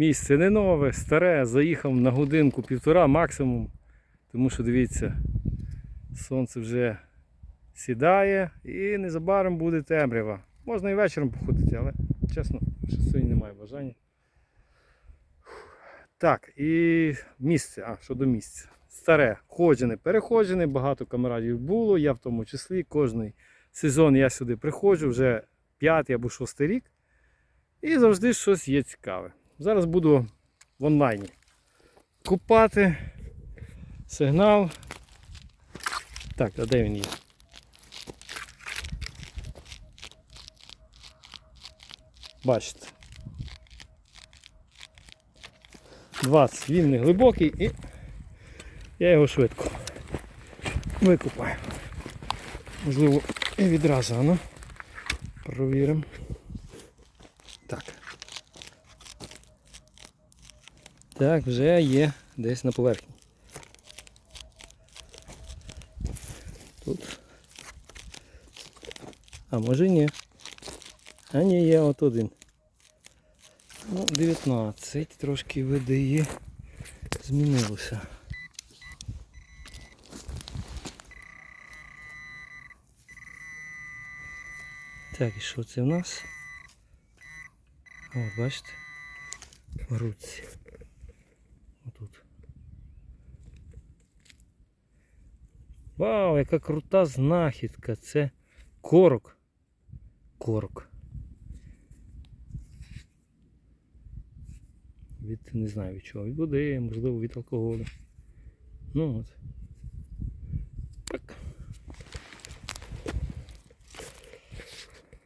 Місце не нове, старе, заїхав на годинку, півтора максимум. Тому що дивіться, сонце вже сідає і незабаром буде темрява. Можна і вечором походити, але чесно, що сьогодні немає бажання. Так, і місце, а щодо місця. Старе, ходжене, переходжене, багато камарадів було, я в тому числі. Кожний сезон я сюди приходжу, вже п'ятий або шостий рік. І завжди щось є цікаве. Зараз буду в онлайні купати. Сигнал. Так, а де він є? Бачите. 20. Він не глибокий і я його швидко викупаю. Можливо, і відразу, ну. Провіримо. Так. Так, вже є десь на поверхні. Тут. А може ні. А ні, є от один. Ну, 19, трошки видає. Змінилося. Так, і що це в нас? О, бачите? В руці. Вау, яка крута знахідка. Це корок. Корок. Від не знаю від чого. Від води, можливо, від алкоголю. Ну от.